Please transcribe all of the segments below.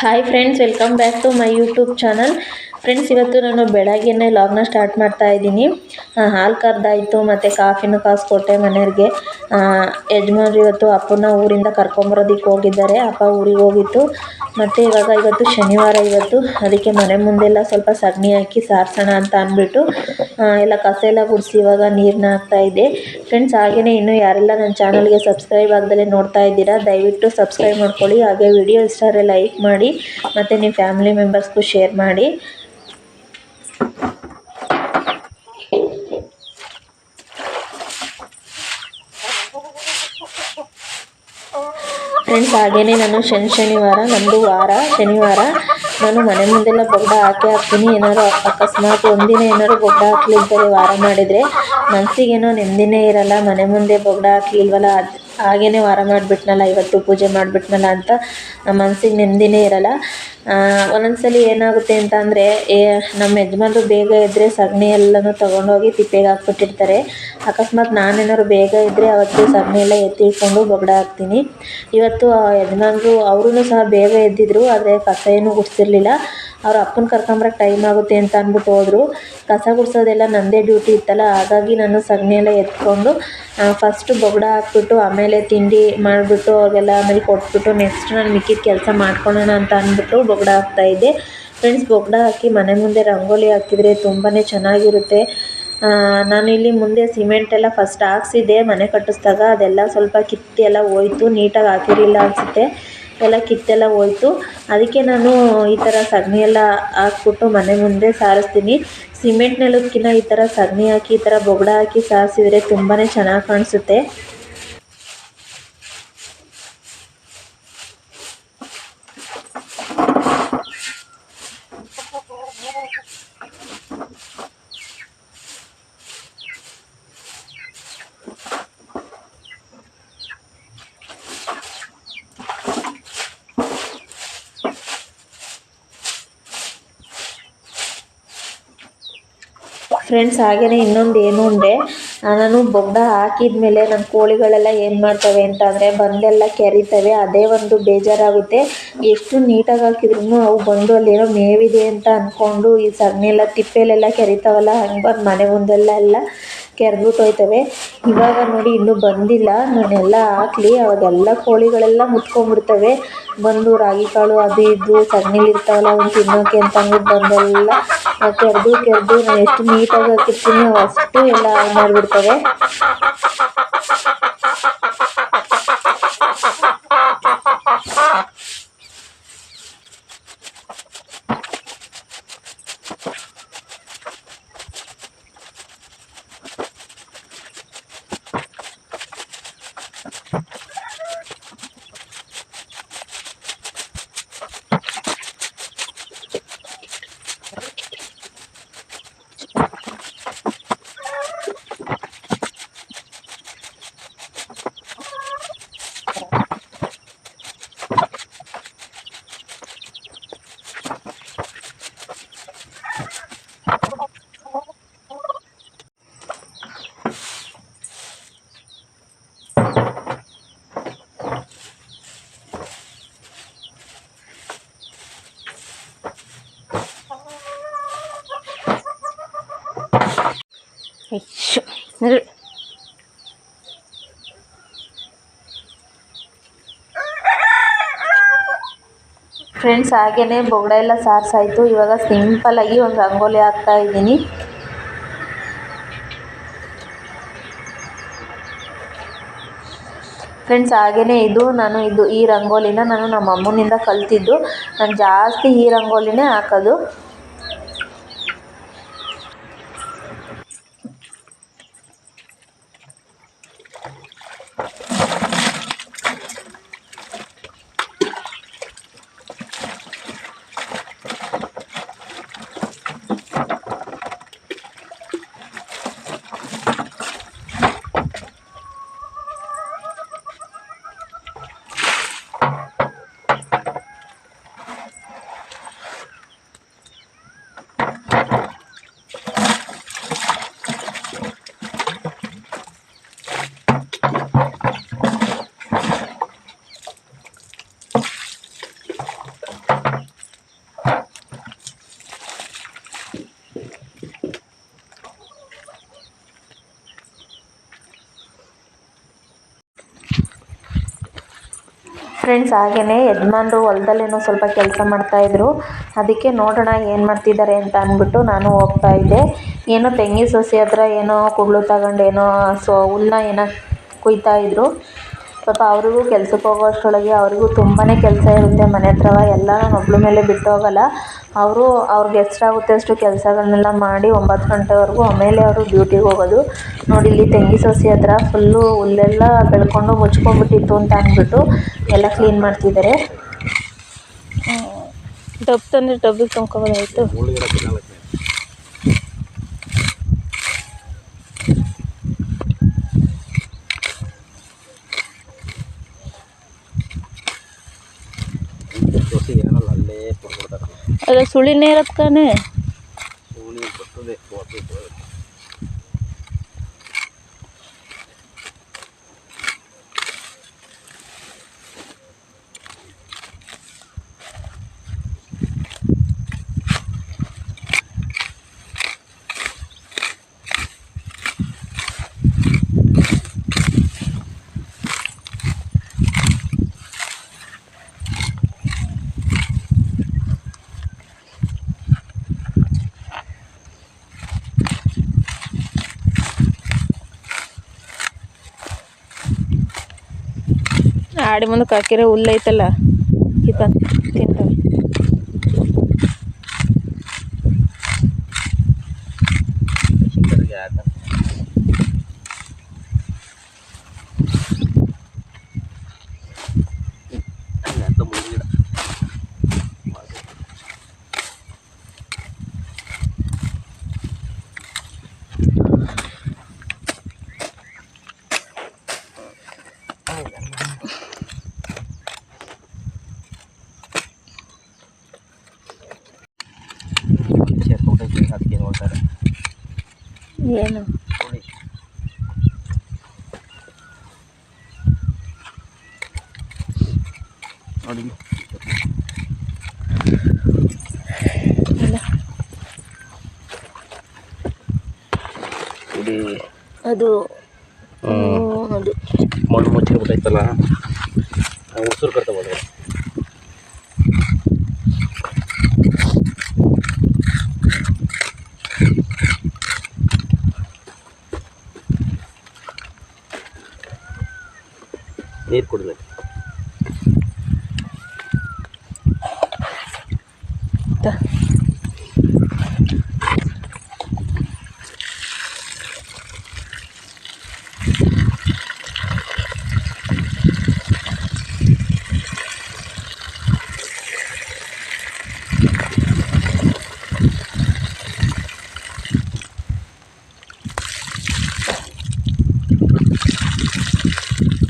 Hi friends welcome back to my YouTube channel friends ಇವತ್ತು ನಾನು ಬೆಳಗ್ಗೆನೇ ಲಾಗ್ನ ಸ್ಟಾರ್ಟ್ ಮಾಡ್ತಾ ಇದ್ದೀನಿ. ಹಾಲು ಕರ್ದಾಯಿತು, ಮತ್ತು ಕಾಫಿನೂ ಕಾಸ್ಕೊಟ್ಟೆ ಮನೆಯವ್ರಿಗೆ. ಯಜಮಾನ್ರು ಇವತ್ತು ಅಪ್ಪನ ಊರಿಂದ ಕರ್ಕೊಂಬರೋದಕ್ಕೆ ಹೋಗಿದ್ದಾರೆ. ಅಪ್ಪ ಊರಿಗೆ ಹೋಗಿತ್ತು. ಮತ್ತು ಇವಾಗ ಇವತ್ತು ಶನಿವಾರ ಇವತ್ತು. ಅದಕ್ಕೆ ಮನೆ ಮುಂದೆಲ್ಲ ಸ್ವಲ್ಪ ಸಗಣಿ ಹಾಕಿ ಸಾರಿಸೋಣ ಅಂತ ಅಂದ್ಬಿಟ್ಟು ಎಲ್ಲ ಕಸ ಎಲ್ಲ ಗುಡಿಸಿ ಇವಾಗ ನೀರನ್ನ ಇದೆ ಫ್ರೆಂಡ್ಸ್ ಹಾಗೆಯೇ ಇನ್ನು ಯಾರೆಲ್ಲ ನನ್ನ ಚಾನಲ್ಗೆ ಸಬ್ಸ್ಕ್ರೈಬ್ ಆಗದಲ್ಲೇ ನೋಡ್ತಾ ಇದ್ದೀರಾ, ದಯವಿಟ್ಟು ಸಬ್ಸ್ಕ್ರೈಬ್ ಮಾಡ್ಕೊಳ್ಳಿ, ಹಾಗೆ ವಿಡಿಯೋ ಇಷ್ಟ ಆದರೆ ಲೈಕ್ ಮಾಡಿ, ಮತ್ತು ನಿಮ್ಮ ಫ್ಯಾಮಿಲಿ ಮೆಂಬರ್ಸ್ಗೂ ಶೇರ್ ಮಾಡಿ. ಫ್ರೆಂಡ್ಸ್ ಹಾಗೆಯೇ ನಾನು ಶನಿ ಶನಿವಾರ ನಮ್ಮದು ವಾರ, ಶನಿವಾರ. ನಾನು ಮನೆ ಮುಂದೆಲ್ಲ ಬೊಗ್ಡ ಹಾಕಿ ಹಾಕ್ತೀನಿ. ಏನಾದ್ರು ಅಕಸ್ಮಾತ್ ಒಂದಿನ ಏನಾದ್ರು ಬೊಗ್ಡ ಹಾಕ್ಲಿಲ್ದಲೆ ವಾರ ಮಾಡಿದರೆ ಮನಸ್ಸಿಗೇನೋ ನೆಮ್ಮದಿನೇ ಇರಲ್ಲ. ಮನೆ ಮುಂದೆ ಬೊಗ್ಡ ಹಾಕ್ಲಿಲ್ವಲ್ಲ? ಅದು ಹಾಗೇ ವಾರ ಮಾಡಿಬಿಟ್ನಲ್ಲ, ಇವತ್ತು ಪೂಜೆ ಮಾಡಿಬಿಟ್ನಲ್ಲ ಅಂತ ನಮ್ಮ ಮನ್ಸಿಗೆ ನೆಮ್ಮದಿನೇ ಇರಲ್ಲ. ಒಂದೊಂದು ಸಲ ಏನಾಗುತ್ತೆ ಅಂತ ಅಂದರೆ, ಏ, ನಮ್ಮ ಯಜಮಾನ್ರು ಬೇಗ ಎದ್ದರೆ ಸಗಣಿ ಎಲ್ಲನೂ ತೊಗೊಂಡೋಗಿ ತಿಪ್ಪೆಗೆ ಹಾಕ್ಬಿಟ್ಟಿರ್ತಾರೆ. ಅಕಸ್ಮಾತ್ ನಾನೇನಾದ್ರು ಬೇಗ ಇದ್ದರೆ ಅವತ್ತು ಸಗಣಿ ಎಲ್ಲ ಎತ್ತಿಟ್ಕೊಂಡು ಬಗಡ ಹಾಕ್ತೀನಿ. ಇವತ್ತು ಯಜಮಾನ್ರು ಅವ್ರೂ ಸಹ ಬೇಗ ಎದ್ದಿದ್ರು, ಆದರೆ ಕಸ ಏನೂ ಅವ್ರ ಅಪ್ಪನ ಕರ್ಕೊಂಬರಕ್ಕೆ ಟೈಮ್ ಆಗುತ್ತೆ ಅಂತ ಅಂದ್ಬಿಟ್ಟು ಹೋದರು. ಕಸ ಗುಡಿಸೋದೆಲ್ಲ ನನ್ನದೇ ಡ್ಯೂಟಿ ಇತ್ತಲ್ಲ, ಹಾಗಾಗಿ ನಾನು ಸಗಣಿ ಎಲ್ಲ ಎತ್ಕೊಂಡು ಫಸ್ಟು ಬೊಗಡ ಹಾಕ್ಬಿಟ್ಟು, ಆಮೇಲೆ ತಿಂಡಿ ಮಾಡಿಬಿಟ್ಟು ಅವ್ರಿಗೆಲ್ಲ ಆಮೇಲೆ ಕೊಟ್ಬಿಟ್ಟು ನೆಕ್ಸ್ಟ್ ನಾನು ಮಿಕ್ಕಿದ ಕೆಲಸ ಮಾಡ್ಕೊಳ್ಳೋಣ ಅಂತ ಅಂದ್ಬಿಟ್ಟು ಬೊಗ್ಡ ಹಾಕ್ತಾಯಿದ್ದೆ ಫ್ರೆಂಡ್ಸ್ ಬೊಗಡ ಹಾಕಿ ಮನೆ ಮುಂದೆ ರಂಗೋಲಿ ಹಾಕಿದರೆ ತುಂಬಾ ಚೆನ್ನಾಗಿರುತ್ತೆ. ನಾನು ಇಲ್ಲಿ ಮುಂದೆ ಸಿಮೆಂಟ್ ಎಲ್ಲ ಫಸ್ಟ್ ಹಾಕ್ಸಿದ್ದೆ, ಮನೆ ಕಟ್ಟಿಸ್ದಾಗ ಅದೆಲ್ಲ ಸ್ವಲ್ಪ ಕಿತ್ತಿ ಎಲ್ಲ ಹೋಯ್ತು, ನೀಟಾಗಿ ಹಾಕಿರಲಿಲ್ಲ ಅನಿಸುತ್ತೆ. ಎಲ್ಲ ಕಿತ್ತೆಲ್ಲ ಹೋಯ್ತು. ಅದಕ್ಕೆ ನಾನು ಈ ಥರ ಸಗಣಿ ಎಲ್ಲ ಹಾಕ್ಬಿಟ್ಟು ಮನೆ ಮುಂದೆ ಸಾರಿಸ್ತೀನಿ. ಸಿಮೆಂಟ್ ನೆಲಕ್ಕಿಂತ ಈ ಥರ ಸಗಣಿ ಹಾಕಿ, ಈ ಥರ ಬೊಗಡ ಹಾಕಿ ಸಾರಿಸಿದ್ರೆ ತುಂಬಾ ಚೆನ್ನಾಗಿ ಕಾಣಿಸುತ್ತೆ. ಫ್ರೆಂಡ್ಸ್ ಹಾಗೆಯೇ ಇನ್ನೊಂದು ಏನು ಅಂದರೆ ನಾನು ಬೊಗ್ಡ ಹಾಕಿದ ಮೇಲೆ ನನ್ನ ಕೋಳಿಗಳೆಲ್ಲ ಏನು ಮಾಡ್ತವೆ ಅಂತ ಅಂದರೆ ಬಂದೆಲ್ಲ ಕೆರಿತವೆ, ಅದೇ ಒಂದು ಬೇಜಾರಾಗುತ್ತೆ. ಎಷ್ಟು ನೀಟಾಗಿ ಹಾಕಿದ್ರು ಅವು ಬಂದು ಅಲ್ಲೇನೋ ಮೇವಿದೆ ಅಂತ ಅಂದ್ಕೊಂಡು ಈ ಸಗಣಿ ಎಲ್ಲ ತಿಪ್ಪೆಲೆಲ್ಲ ಕೆರಿತಾವಲ್ಲ, ಹಂಗೆ ಬಂದು ಮನೆ ಮುಂದೆಲ್ಲ ಎಲ್ಲ. ಕೆರೆದ್ಬಿಟ್ಟು ಹೋಯ್ತವೆ. ಇವಾಗ ನೋಡಿ ಇನ್ನೂ ಬಂದಿಲ್ಲ. ನಾನೆಲ್ಲ ಹಾಕ್ಲಿ. ಅವಾಗೆಲ್ಲ ಕೋಳಿಗಳೆಲ್ಲ ಮುತ್ಕೊಂಡ್ಬಿಡ್ತವೆ. ಬಂದು ರಾಗಿ ಕಾಳು ಅದು ಇದು ಇರ್ತಾವಲ್ಲ ಅವನ್ನ ತಿನ್ನೋಕೆ ಅಂತ ಅಂದ್ಬಿಟ್ಟು ಬಂದೆಲ್ಲ ಕೆರೆದು ಕೆರೆದು, ನಾನು ಎಷ್ಟು ನೀಟಾಗಿ ಹಾಕಿರ್ತೀನಿ ಅಷ್ಟು ಎಲ್ಲ ಮಾಡಿಬಿಡ್ತವೆ. ಫ್ರೆಂಡ್ಸ್ ಹಾಗೆಯೇ ಬೊಗಡ ಎಲ್ಲ ಸಾರ್ಸಾಯಿತು. ಇವಾಗ ಸಿಂಪಲ್ಲಾಗಿ ಒಂದು ರಂಗೋಲಿ ಹಾಕ್ತಾ ಇದ್ದೀನಿ. ಫ್ರೆಂಡ್ಸ್ ಹಾಗೆಯೇ ಇದು, ನಾನು ಇದು ಈ ರಂಗೋಲಿನ ನಾನು ನಮ್ಮ ಅಮ್ಮನಿಂದ ಕಲ್ತಿದ್ದು. ನಾನು ಜಾಸ್ತಿ ಈ ರಂಗೋಲಿನೇ ಹಾಕೋದು. ಫ್ರೆಂಡ್ಸ್ ಹಾಗೆಯೇ ಯಜಮಾನ್ರು ಹೊಲದಲ್ಲೇನೋ ಸ್ವಲ್ಪ ಕೆಲಸ ಮಾಡ್ತಾಯಿದ್ರು ಅದಕ್ಕೆ ನೋಡೋಣ ಏನು ಮಾಡ್ತಿದ್ದಾರೆ ಅಂತ ಅಂದ್ಬಿಟ್ಟು ನಾನು ಹೋಗ್ತಾ ಇದ್ದೆ. ಏನೋ ತೆಂಗಿನ ಸಸಿ ಹತ್ರ ಏನೋ ಕುಡ್ಲು ತಗೊಂಡು ಏನೋ, ಸೊ ಹುಲ್ಲನ್ನ ಏನೋ ಕುಯ್ತಾ ಇದ್ರು. ಪಾಪ ಅವ್ರಿಗೂ ಕೆಲ್ಸಕ್ಕೆ ಹೋಗೋ ಅಷ್ಟರೊಳಗೆ ಅವ್ರಿಗೂ ತುಂಬಾ ಕೆಲಸ ಇರುತ್ತೆ ಮನೆ ಹತ್ರವ ಎಲ್ಲ ನಾನು ಒಬ್ಳ ಮೇಲೆ ಬಿಟ್ಟು ಹೋಗಲ್ಲ. ಅವರು ಅವ್ರಿಗೆ ಎಷ್ಟಾಗುತ್ತೆ ಅಷ್ಟು ಕೆಲಸಗಳನ್ನೆಲ್ಲ ಮಾಡಿ ಒಂಬತ್ತು ಗಂಟೆವರೆಗೂ ಆಮೇಲೆ ಅವರು ಡ್ಯೂಟಿಗೆ ಹೋಗೋದು. ನೋಡಿ ಇಲ್ಲಿ ತೆಂಗಿನ ಸಸಿ ಹತ್ರ ಫುಲ್ಲು ಹುಲ್ಲೆಲ್ಲ ಬೆಳ್ಕೊಂಡು ಮುಚ್ಕೊಂಡ್ಬಿಟ್ಟಿತ್ತು ಅಂತ ಅಂದ್ಬಿಟ್ಟು ಎಲ್ಲ ಕ್ಲೀನ್ ಮಾಡ್ತಿದ್ದಾರೆ. ಡಬ್ ತಂದ್ರೆ ಡಬ್ಬಿಗೆ ತುಂಬ್ಕೊಬೋದಾಯ್ತು அதில் சுழி நேரத்துக்கானு ಆಡಿ ಮುಂದಕ್ಕೆ ಹಾಕಿರೋ ಹುಲ್ಲು ಐತಲ್ಲ ಕಿತ್ತ ತಿಂತಾವೆ. ಏನು ನೋಡಿ ನೋಡಿ ಇಲ್ಲ ನೋಡಿ ಅದು ಹ್ಮ್. ಅದು ಮಣ್ಣು ಮುಚ್ಚಿಬಿಟ್ಟೈತಲ್ಲ ಉಸಿರು ಕಟ್ತಬೋದು ನೀರು ಕುಡಿದ್ರೆ ತ. ಕಡಿ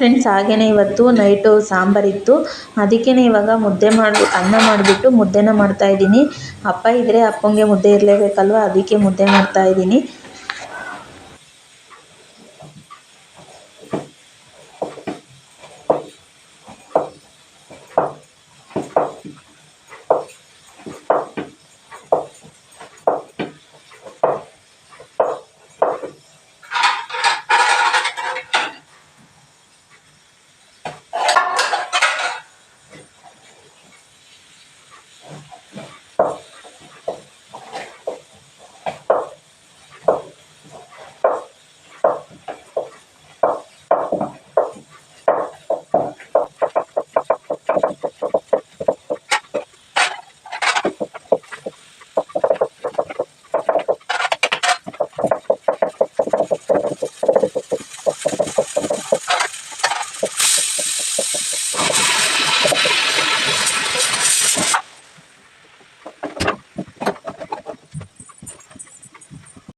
ಫ್ರೆಂಡ್ಸ್ ಹಾಗೆಯೇ ಇವತ್ತು ನೈಟು ಸಾಂಬಾರಿತ್ತು. ಅದಕ್ಕೇ ಇವಾಗ ಮುದ್ದೆ ಮಾಡಿ, ಅನ್ನ ಮಾಡಿಬಿಟ್ಟು ಮುದ್ದೆನ ಮಾಡ್ತಾಯಿದ್ದೀನಿ ಅಪ್ಪ ಇದ್ದರೆ ಅಪ್ಪನಿಗೆ ಮುದ್ದೆ ಇರಲೇಬೇಕಲ್ವ? ಅದಕ್ಕೆ ಮುದ್ದೆ ಮಾಡ್ತಾಯಿದ್ದೀನಿ